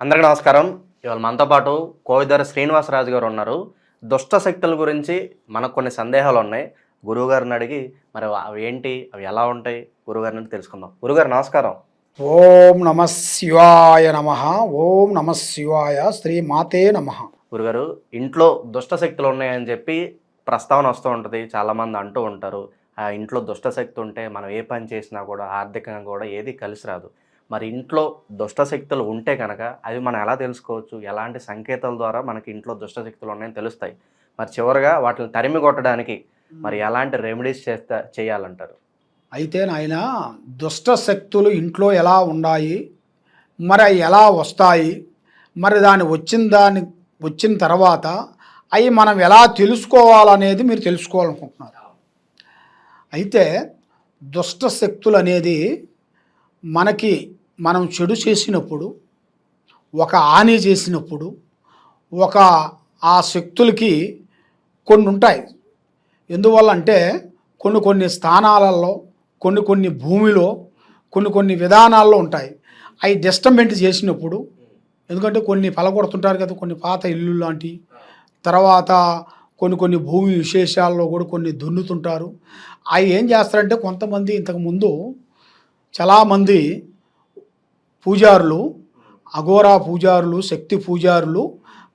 అందరికీ నమస్కారం. ఇవాళ మనతో పాటు కోవిదర శ్రీనివాసరాజు గారు ఉన్నారు. దుష్ట శక్తుల గురించి మనకు కొన్ని సందేహాలు ఉన్నాయి. గురువుగారిని అడిగి మరి అవి ఏంటి? అవి ఎలా ఉంటాయి? గురువుగారిని అడిగి తెలుసుకుందాం. గురుగారు నమస్కారం. ఓం నమ శివాయ నమ. ఓం నమ శివాయ శ్రీ మాతే నమ. గురుగారు ఇంట్లో దుష్ట శక్తులు ఉన్నాయని చెప్పి ప్రస్తావన వస్తూ ఉంటుంది. చాలామంది అంటూ ఉంటారు. ఆ ఇంట్లో దుష్ట శక్తి ఉంటే మనం ఏ పని చేసినా కూడా ఆర్థికంగా కూడా ఏది కలిసి రాదు. మరి ఇంట్లో దుష్ట శక్తులు ఉంటే కనుక అవి మనం ఎలా తెలుసుకోవచ్చు? ఎలాంటి సంకేతాల ద్వారా మనకి ఇంట్లో దుష్ట శక్తులు ఉన్నాయని తెలుస్తాయి. మరి చివరిగా వాటిని తరిమి కొట్టడానికి మరి ఎలాంటి రెమెడీస్ చేస్తా చేయాలంటారు? అయితే నాయన దుష్ట శక్తులు ఇంట్లో ఎలా ఉన్నాయి మరి అవి ఎలా వస్తాయి? మరి దాని వచ్చిన దాని వచ్చిన తర్వాత అవి మనం ఎలా తెలుసుకోవాలనేది మీరు తెలుసుకోవాలనుకుంటున్నారు. అయితే దుష్ట శక్తులు అనేది మనకి మనం చెడు చేసినప్పుడు ఒక హాని చేసినప్పుడు ఒక ఆ శక్తులకి కొన్ని ఉంటాయి. ఎందువల్ల అంటే కొన్ని కొన్ని స్థానాలలో కొన్ని కొన్ని భూమిలో కొన్ని కొన్ని విధానాల్లో ఉంటాయి. అవి డిస్టర్బెంట్ చేసినప్పుడు ఎందుకంటే కొన్ని పలగొడుతుంటారు కదా కొన్ని పాత ఇల్లు లాంటి తర్వాత కొన్ని కొన్ని భూమి విశేషాల్లో కూడా కొన్ని దున్నుతుంటారు. అవి ఏం చేస్తారంటే కొంతమంది ఇంతకుముందు చాలామంది పూజారులు అఘోరా పూజారులు శక్తి పూజారులు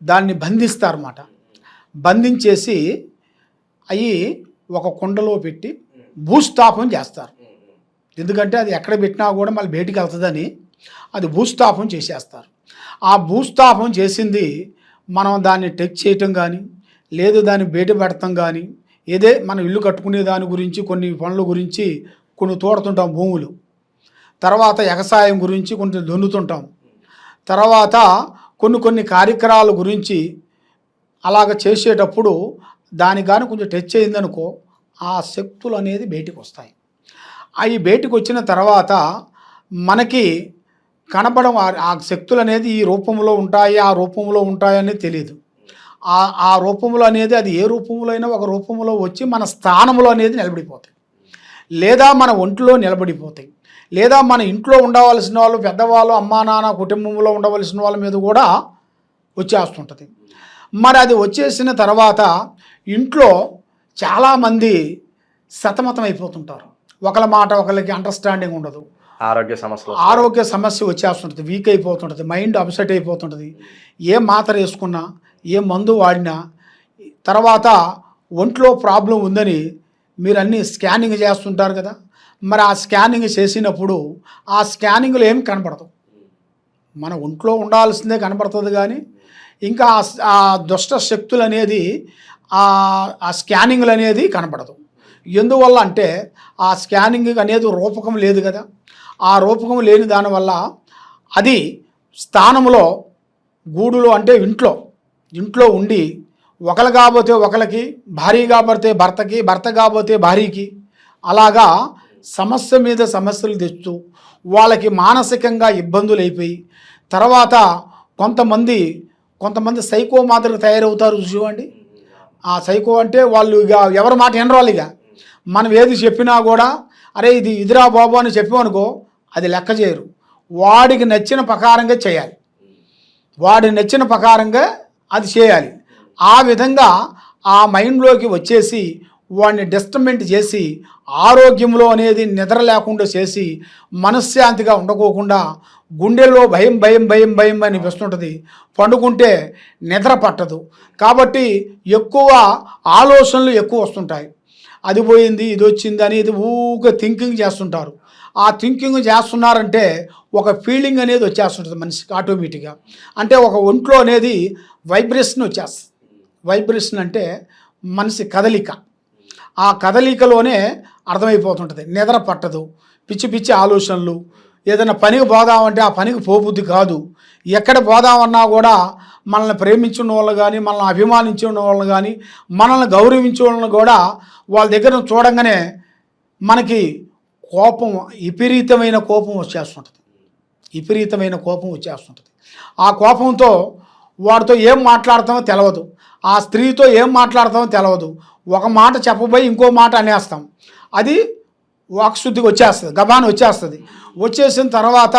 దాన్ని బంధిస్తారన్నమాట. బంధించేసి అవి ఒక కుండలో పెట్టి భూస్థాపం చేస్తారు. ఎందుకంటే అది ఎక్కడ పెట్టినా కూడా మళ్ళీ బయటికి వెళ్తుందని అది భూస్థాపం చేసేస్తారు. ఆ భూస్థాపం చేసింది మనం దాన్ని టెక్ చేయటం కానీ లేదు దాన్ని బయట పెడతాం కానీ ఏదే మనం ఇల్లు కట్టుకునే దాని గురించి కొన్ని పనుల గురించి కొన్ని తోడుతుంటాం భూములు. తర్వాత వ్యవసాయం గురించి కొంచెం దున్నుతుంటాం తర్వాత కొన్ని కొన్ని కార్యక్రమాల గురించి అలాగ చేసేటప్పుడు దాని కానీ కొంచెం టచ్ అయిందనుకో ఆ శక్తులు అనేది బయటికి వస్తాయి. అవి బయటికి వచ్చిన తర్వాత మనకి కనపడం ఆ- ఆ శక్తులు అనేది ఈ రూపంలో ఉంటాయి ఆ రూపంలో ఉంటాయని తెలియదు ఆ ఆ రూపంలో అనేది అది ఏ రూపంలో అయినా ఒక రూపంలో వచ్చి మన స్థానంలో అనేది నిలబడిపోతాయి. లేదా మన ఒంట్లో నిలబడిపోతాయి. లేదా మన ఇంట్లో ఉండవలసిన వాళ్ళు పెద్దవాళ్ళు అమ్మా నాన్న కుటుంబంలో ఉండవలసిన వాళ్ళ మీద కూడా వచ్చేస్తుంటుంది. మరి అది వచ్చేసిన తర్వాత ఇంట్లో చాలామంది సతమతం అయిపోతుంటారు ఒకళ్ళ మాట ఒకళ్ళకి అండర్స్టాండింగ్ ఉండదు. ఆరోగ్య సమస్యలు ఆరోగ్య సమస్య వచ్చేస్తుంటుంది. వీక్ అయిపోతుంటుంది. మైండ్ అప్సెట్ అయిపోతుంటుంది. ఏ మాత్ర వేసుకున్నా ఏ మందు వాడినా తర్వాత ఒంట్లో ప్రాబ్లం ఉందని మీరు అన్నీ స్కానింగ్ చేస్తుంటారు కదా. మరి ఆ స్కానింగ్ చేసినప్పుడు ఆ స్కానింగ్లో ఏం కనపడదు మన ఒంట్లో ఉండాల్సిందే కనపడుతుంది కానీ ఇంకా ఆ దుష్ట శక్తులు అనేది ఆ ఆ స్కానింగ్లు అనేది కనపడదు ఎందువల్ల అంటే ఆ స్కానింగ్ అనేది రూపకం లేదు కదా. ఆ రూపకం లేని దానివల్ల అది స్థానంలో గూడులో అంటే ఇంట్లో ఇంట్లో ఉండి ఒకరు కాబోతే ఒకరికి భార్య కాబడితే భర్తకి భర్త కాబోతే భార్యకి అలాగా సమస్య మీద సమస్యలు తెస్తూ వాళ్ళకి మానసికంగా ఇబ్బందులు అయిపోయి తర్వాత కొంతమంది కొంతమంది సైకో మాదిరిగా తయారవుతారు చూడండి. ఆ సైకో అంటే వాళ్ళు ఇక ఎవరి మాట వినరాలు ఇక మనం ఏది చెప్పినా కూడా అరే ఇది ఇదిరా బాబు అని చెప్పామనుకో అది లెక్క చేయరు. వాడికి నచ్చిన ప్రకారంగా చేయాలి. వాడి నచ్చిన ప్రకారంగా అది చేయాలి. ఆ విధంగా ఆ మైండ్లోకి వచ్చేసి వాడిని డిస్టర్బెంట్ చేసి ఆరోగ్యంలో అనేది నిద్ర లేకుండా చేసి మనశ్శాంతిగా ఉండకోకుండా గుండెల్లో భయం భయం భయం భయం అని అనిపిస్తుంటుంది పండుకుంటే నిద్ర పట్టదు. కాబట్టి ఎక్కువ ఆలోచనలు ఎక్కువ వస్తుంటాయి. అది పోయింది ఇది వచ్చింది అనేది ఊగా థింకింగ్ చేస్తుంటారు. ఆ థింకింగ్ చేస్తున్నారంటే ఒక ఫీలింగ్ అనేది వచ్చేస్తుంటుంది మనిషికి ఆటోమేటిక్గా అంటే ఒక ఒంట్లో అనేది వైబ్రేషన్ వచ్చేస్తుంది. వైబ్రేషన్ అంటే మనిషి కదలిక. ఆ కదలికలోనే అర్థమైపోతుంటుంది. నిద్ర పట్టదు. పిచ్చి పిచ్చి ఆలోచనలు. ఏదైనా పనికి పోదామంటే ఆ పనికి పోబుద్ది కాదు. ఎక్కడ పోదామన్నా కూడా మనల్ని ప్రేమించిన వాళ్ళు కానీ మనల్ని అభిమానించిన వాళ్ళు కానీ మనల్ని గౌరవించే వాళ్ళని కూడా వాళ్ళ దగ్గర చూడంగానే మనకి కోపం విపరీతమైన కోపం వచ్చేస్తుంటుంది. విపరీతమైన కోపం వచ్చేస్తుంటుంది. ఆ కోపంతో వాడితో ఏం మాట్లాడతామో తెలవదు. ఆ స్త్రీతో ఏం మాట్లాడతామో తెలవదు. ఒక మాట చెప్పబోయి ఇంకో మాట అనేస్తాం. అది వాక్శుద్ధికి వచ్చేస్తుంది గబాన్ వచ్చేస్తుంది. వచ్చేసిన తర్వాత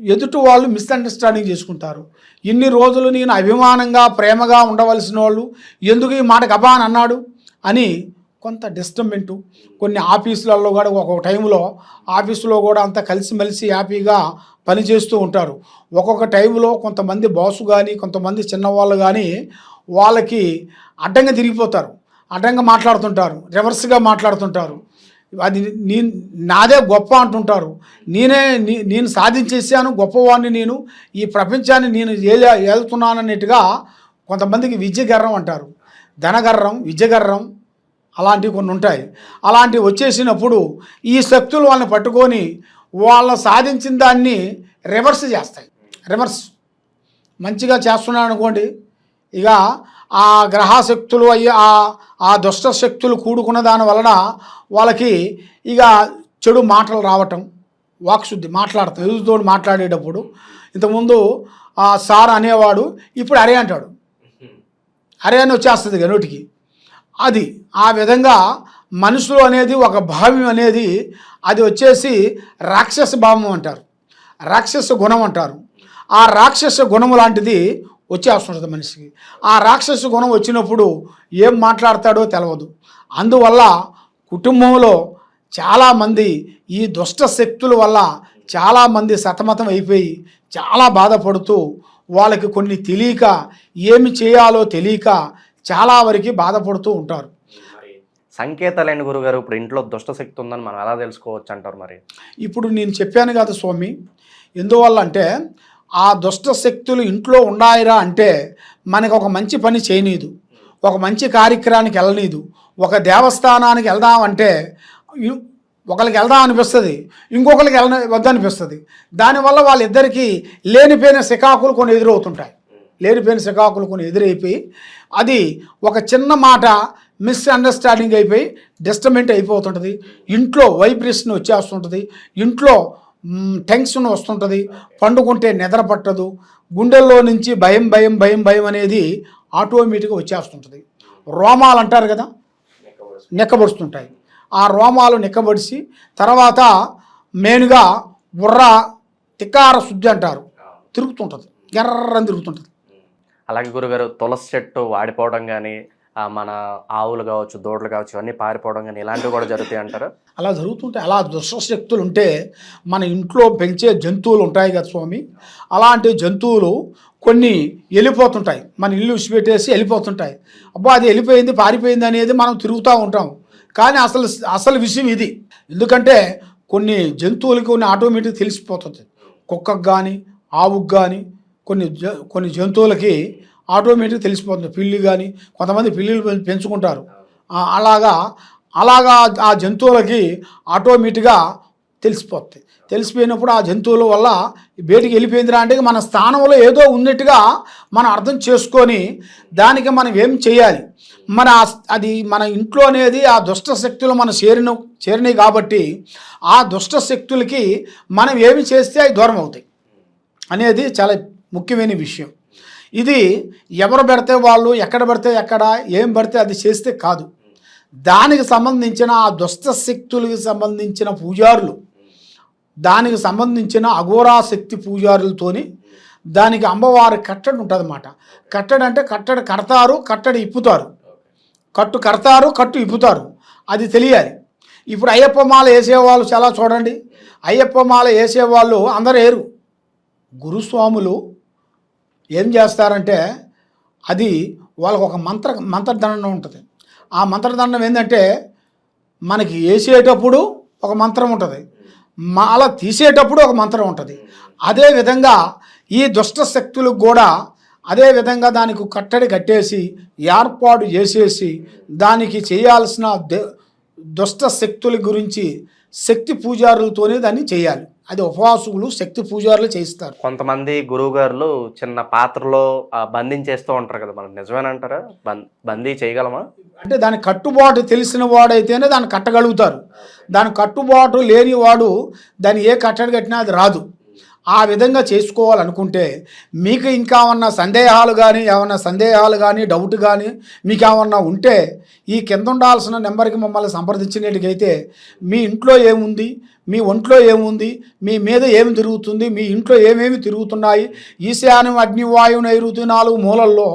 ఎదుటి వాళ్ళు మిస్అండర్స్టాండింగ్ చేసుకుంటారు. ఇన్ని రోజులు నేను అభిమానంగా ప్రేమగా ఉండవలసిన వాళ్ళు ఎందుకు ఈ మాట గబాన్ అన్నాడు అని కొంత డిస్టర్బెంట్ కొన్ని ఆఫీసులలో కూడా ఒక్కొక్క టైంలో ఆఫీసులో కూడా అంతా కలిసిమెలిసి హ్యాపీగా పనిచేస్తూ ఉంటారు. ఒక్కొక్క టైంలో కొంతమంది బాసు కానీ కొంతమంది చిన్నవాళ్ళు కానీ వాళ్ళకి అడ్డంగా తిరిగిపోతారు. అడ్డంగా మాట్లాడుతుంటారు. రివర్స్గా మాట్లాడుతుంటారు. అది నీ నాదే గొప్ప అంటుంటారు. నేనే నేను సాధించేసాను గొప్పవాడిని నేను ఈ ప్రపంచాన్ని నేను ఏలే ఏలుతున్నానన్నట్టుగా కొంతమందికి విద్యగర్రం అంటారు. ధనగర్రం విద్యగర్రం అలాంటివి కొన్ని ఉంటాయి. అలాంటివి వచ్చేసినప్పుడు ఈ శక్తులు వాళ్ళని పట్టుకొని వాళ్ళ సాధించిన దాన్ని రివర్స్ చేస్తాయి. రివర్స్. మంచిగా చేస్తున్నాడు అనుకోండి ఇక ఆ గ్రహశక్తులు అయ్యి ఆ ఆ దుష్ట శక్తులు కూడుకున్న దాని వలన వాళ్ళకి ఇక చెడు మాటలు రావటం వాక్శుద్ధి మాట్లాడతాం ఎదుటితో మాట్లాడేటప్పుడు ఇంతకుముందు సార్ అనేవాడు ఇప్పుడు అరే అంటాడు. అరే అని వచ్చేస్తుంది నోటికి. అది ఆ విధంగా మనుషులు అనేది ఒక భావ్యం అనేది అది వచ్చేసి రాక్షస భావం అంటారు. రాక్షస గుణం అంటారు. ఆ రాక్షస గుణము లాంటిది వచ్చేస్తుంటుంది మనిషికి. ఆ రాక్షస గుణం వచ్చినప్పుడు ఏం మాట్లాడతాడో తెలవదు. అందువల్ల కుటుంబంలో చాలామంది ఈ దుష్ట శక్తుల వల్ల చాలామంది సతమతం అయిపోయి చాలా బాధపడుతూ వాళ్ళకి కొన్ని తెలియక ఏమి చేయాలో తెలియక చాలా వరకు బాధపడుతూ ఉంటారు. సంకేతాలేండి గురుగారు ఇప్పుడు ఇంట్లో దుష్ట శక్తి ఉందని మనం ఎలా తెలుసుకోవచ్చు అంటారు మరి? ఇప్పుడు నేను చెప్పాను కదా స్వామి ఎందువల్ల అంటే ఆ దుష్ట శక్తులు ఇంట్లో ఉన్నాయిరా అంటే మనకు ఒక మంచి పని చేయనీదు. ఒక మంచి కార్యక్రమానికి వెళ్ళనీదు. ఒక దేవస్థానానికి వెళ్దామంటే ఒకరికి వెళ్దాం అనిపిస్తుంది. ఇంకొకరికి వెళ్ళ వద్దనిపిస్తుంది. దానివల్ల వాళ్ళిద్దరికీ లేనిపోయిన సికాకులు కొన్ని ఎదురవుతుంటాయి. లేనిపోయిన సికాకులు కొన్ని ఎదురైపోయి అది ఒక చిన్న మాట మిస్అండర్స్టాండింగ్ అయిపోయి డిస్టర్బెంట్ అయిపోతుంటుంది. ఇంట్లో వైబ్రేషన్ వచ్చేస్తుంటుంది. ఇంట్లో టెన్షన్ వస్తుంటుంది. పండుకుంటే నిద్ర పట్టదు. గుండెల్లో నుంచి భయం భయం భయం భయం అనేది ఆటోమేటిక్గా వచ్చేస్తుంటుంది. రోమాలు అంటారు కదా? నిక్కబడుస్తుంటాయి ఆ రోమాలు నెక్కబడిసి తర్వాత మెయిన్గా బుర్ర తిక్కార శుద్ధి అంటారు. తిరుగుతుంటుంది. ఎర్రని తిరుగుతుంటుంది. అలాగే గురుగారు తులసి చెట్టు వాడిపోవడం కానీ మన ఆవులు కావచ్చు దూడలు కావచ్చు ఇవన్నీ పారిపోవడం కానీ ఇలాంటివి కూడా జరుగుతాయి అంటారు? అలా జరుగుతుంటే అలా దుష్టశక్తులు ఉంటే మన ఇంట్లో పెంచే జంతువులు ఉంటాయి కదా స్వామి. అలాంటి జంతువులు కొన్ని వెళ్ళిపోతుంటాయి. మన ఇల్లు విసిపెట్టేసి వెళ్ళిపోతుంటాయి. అబ్బా అది వెళ్ళిపోయింది పారిపోయింది అనేది మనం తిరుగుతూ ఉంటాం. కానీ అసలు అసలు విషయం ఇది. ఎందుకంటే కొన్ని జంతువులకి కొన్ని ఆటోమేటిక్ తెలిసిపోతుంది. కుక్కకు కానీ ఆవుకు కానీ కొన్ని జ కొన్ని జంతువులకి ఆటోమేటిక్ తెలిసిపోతుంది. పిల్లి కానీ కొంతమంది పిల్లిలు పెంచుకుంటారు. అలాగా అలాగా ఆ జంతువులకి ఆటోమేటిక్గా తెలిసిపోతాయి. తెలిసిపోయినప్పుడు ఆ జంతువుల వల్ల బయటికి వెళ్ళిపోయిందిరా అంటే మన స్థానంలో ఏదో ఉన్నట్టుగా మనం అర్థం చేసుకొని దానికి మనం ఏం చేయాలి? మన అది మన ఇంట్లో అనేది ఆ దుష్ట శక్తులు మన చేరిన చేరినాయి కాబట్టి ఆ దుష్ట శక్తులకి మనం ఏమి చేస్తే అవి దూరం అవుతాయి. అనేది చాలా ముఖ్యమైన విషయం. ఇది ఎవరు పెడితే వాళ్ళు ఎక్కడ పెడితే ఎక్కడ ఏం పడితే అది చేస్తే కాదు. దానికి సంబంధించిన ఆ దుష్ట శక్తులకి సంబంధించిన పూజారులు దానికి సంబంధించిన అఘోరా శక్తి పూజారులతోని దానికి అమ్మవారి కట్టడి ఉంటుంది అన్నమాట కట్టడి అంటే కట్టడి కడతారు కట్టడి ఇప్పుతారు. కట్టు కడతారు కట్టు ఇప్పుతారు. అది తెలియాలి. ఇప్పుడు అయ్యప్ప మాల వేసేవాళ్ళు చాలా చూడండి. అయ్యప్ప మాల వేసేవాళ్ళు అందరు ఏరు. గురుస్వాములు ఏం చేస్తారంటే అది వాళ్ళకు ఒక మంత్ర మంత్రదండం ఉంటుంది. ఆ మంత్రదండం ఏంటంటే మనకి వేసేటప్పుడు ఒక మంత్రం ఉంటుంది. మాల తీసేటప్పుడు ఒక మంత్రం ఉంటుంది. అదే విధంగా ఈ దుష్ట శక్తులకు కూడా అదే విధంగా దానికి కట్టడి కట్టేసి ఏర్పాటు చేసేసి దానికి చేయాల్సిన దే- దుష్ట శక్తుల గురించి శక్తి పూజారులతోనే దాన్ని చేయాలి. అది ఉపవాసులు శక్తి పూజారులు చేయిస్తారు. కొంతమంది గురువుగారులు చిన్న పాత్రలో ఆ, బంధించేస్తూ ఉంటారు కదా మనం నిజమేనంటారా? బం బందీ చేయగలమా? అంటే దాని కట్టుబాటు తెలిసిన వాడైతేనే దాన్ని కట్టగలుగుతారు. దాని కట్టుబాటు లేని వాడు దాన్ని ఏ కట్టడి కట్టినా అది రాదు. ఆ విధంగా చేసుకోవాలనుకుంటే మీకు ఇంకా ఏమన్నా సందేహాలు కానీ ఏమన్నా సందేహాలు కానీ డౌట్ కానీ మీకు ఏమన్నా ఉంటే ఈ కింద ఉండాల్సిన నెంబర్కి మమ్మల్ని సంప్రదించినట్టుకైతే మీ ఇంట్లో ఏముంది? మీ ఒంట్లో ఏముంది? మీ మీద ఏమి తిరుగుతుంది? మీ ఇంట్లో ఏమేమి తిరుగుతున్నాయి? ఈశాన్యం అగ్నివాయువు నైరుతి నాలుగు మూలల్లో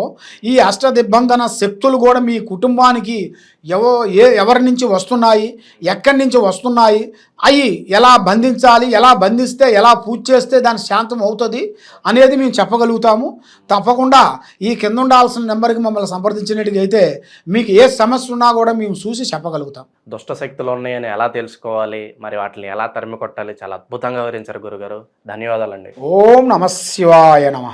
ఈ అష్టదిబ్బంధన శక్తులు కూడా మీ కుటుంబానికి ఎవ ఏ ఎవరి నుంచి వస్తున్నాయి? ఎక్కడి నుంచి వస్తున్నాయి? అవి ఎలా బంధించాలి? ఎలా బంధిస్తే ఎలా పూజ చేస్తే దాని శాంతం అవుతుంది అనేది మేము చెప్పగలుగుతాము. తప్పకుండా ఈ కింద ఉండాల్సిన నెంబర్కి మమ్మల్ని సంప్రదించినట్టుగైతే మీకు ఏ సమస్య ఉన్నా కూడా మేము చూసి చెప్పగలుగుతాం. దుష్ట శక్తులు ఉన్నాయని ఎలా తెలుసుకోవాలి? మరి వాటిని ఎలా తరిమి కొట్టాలి చాలా అద్భుతంగా వివరించారు గురుగారు. ధన్యవాదాలండి. ఓం నమ శివాయ నమ.